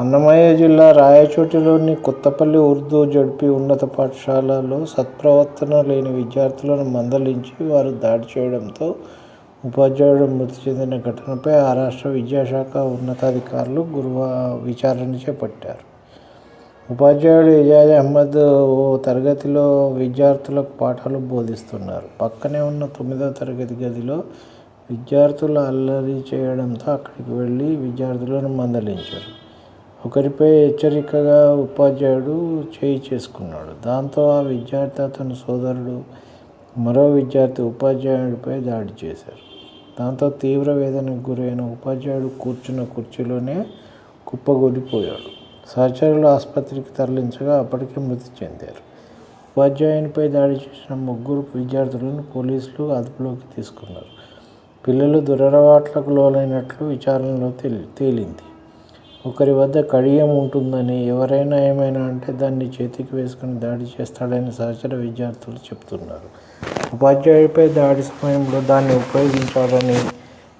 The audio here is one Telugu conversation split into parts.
అన్నమయ్య జిల్లా రాయచోటిలోని కొత్తపల్లి ఉర్దూ జడ్పీ ఉన్నత పాఠశాలలో సత్ప్రవర్తన లేని విద్యార్థులను మందలించి వారు దాడి చేయడంతో ఉపాధ్యాయుడు మృతి చెందిన ఘటనపై ఆ రాష్ట్ర విద్యాశాఖ ఉన్నతాధికారులు గురువ విచారణ చేపట్టారు. ఉపాధ్యాయుడు ఇజాజ్ అహ్మద్ ఓ తరగతిలో విద్యార్థులకు పాఠాలు బోధిస్తున్నారు. పక్కనే ఉన్న తొమ్మిదవ తరగతి గదిలో విద్యార్థులు అల్లరి చేయడంతో అక్కడికి వెళ్ళి విద్యార్థులను మందలించారు. ఒకరిపై హెచ్చరికగా ఉపాధ్యాయుడు చేయి చేసుకున్నాడు. దాంతో ఆ విద్యార్థి అతని సోదరుడు మరో విద్యార్థి ఉపాధ్యాయుడిపై దాడి చేశారు. దాంతో తీవ్ర వేదనకు గురైన ఉపాధ్యాయుడు కూర్చున్న కుర్చీలోనే కుప్పగొలిపోయాడు సహచరులు ఆసుపత్రికి తరలించగా అప్పటికే మృతి చెందారు. ఉపాధ్యాయునిపై దాడి చేసిన ముగ్గురు విద్యార్థులను పోలీసులు అదుపులోకి తీసుకున్నారు. పిల్లలు దురలవాట్లకు లోనైనట్లు విచారణలో తేలి తేలింది. ఒకరి వద్ద కడియం ఉంటుందని ఎవరైనా ఏమైనా అంటే దాన్ని చేతికి వేసుకుని దాడి చేస్తాడని సహచర విద్యార్థులు చెప్తున్నారు. ఉపాధ్యాయుడిపై దాడి సమయంలో దాన్ని ఉపయోగించాడని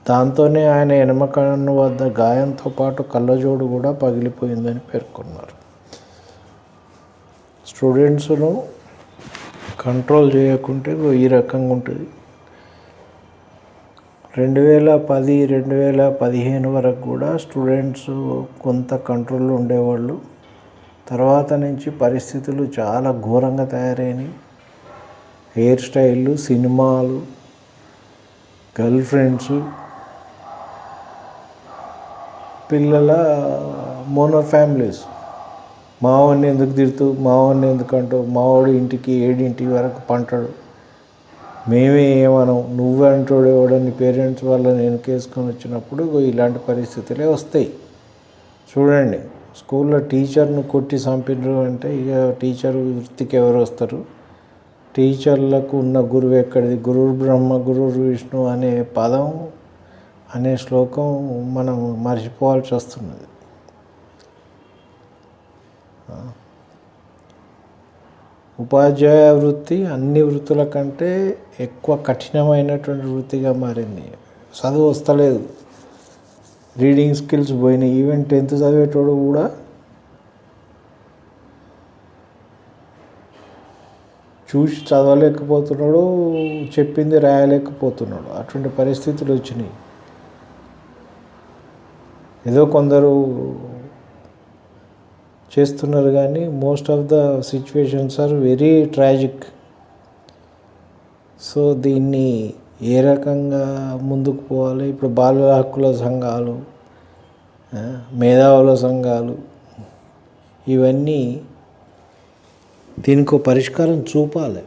దాంతోనే ఆయన ఎనమకన్ను వద్ద గాయంతో పాటు కళ్ళజోడు కూడా పగిలిపోయిందని పేర్కొన్నారు. స్టూడెంట్స్ను కంట్రోల్ చేయకుంటే ఈ రకంగా ఉంటుంది. రెండు వేల పది రెండు వేల పదిహేను వరకు కూడా స్టూడెంట్స్ కొంత కంట్రోల్లో ఉండేవాళ్ళు. తర్వాత నుంచి పరిస్థితులు చాలా ఘోరంగా తయారైనాయి. హెయిర్ స్టైళ్ళు సినిమాలు గర్ల్ ఫ్రెండ్స్ పిల్లల మోనో ఫ్యామిలీస్. మావాడిని ఎందుకు తిడుతూ మావాడిని ఎందుకు అంటావు మావాడు ఇంటికి ఏడింటి వరకు పంటడు. మేమే ఏమనం నువ్వు ఎవడని పేరెంట్స్ వాళ్ళని కేసుకొని వచ్చినప్పుడు ఇలాంటి పరిస్థితులే వస్తాయి. చూడండి స్కూల్లో టీచర్ను కొట్టి చంపినరు అంటే ఇక టీచర్ వృత్తికి ఎవరు వస్తారు? టీచర్లకు ఉన్న గురువు ఎక్కడిది? గురువు బ్రహ్మ గురువు విష్ణు అనే పదం అనే శ్లోకం మనం మర్చిపోవాల్సి వస్తున్నది. ఉపాధ్యాయ వృత్తి అన్ని వృత్తుల కంటే ఎక్కువ కఠినమైనటువంటి వృత్తిగా మారింది. చదువు వస్తలేదు. రీడింగ్ స్కిల్స్ పోయినాయి. ఈవెన్ టెన్త్ చదివేటోడు కూడా చూసి చదవలేకపోతున్నాడు చెప్పింది రాయలేకపోతున్నాడు. అటువంటి పరిస్థితులు వచ్చినాయి. ఏదో కొందరు చేస్తున్నారు కానీ most of the situations are very tragic so దీన్ని ఏ రకంగా ముందుకు పోవాలి? ఇప్పుడు బాలల హక్కుల సంఘాలు మేధావుల సంఘాలు ఇవన్నీ దీనికి పరిష్కారం చూపాలి.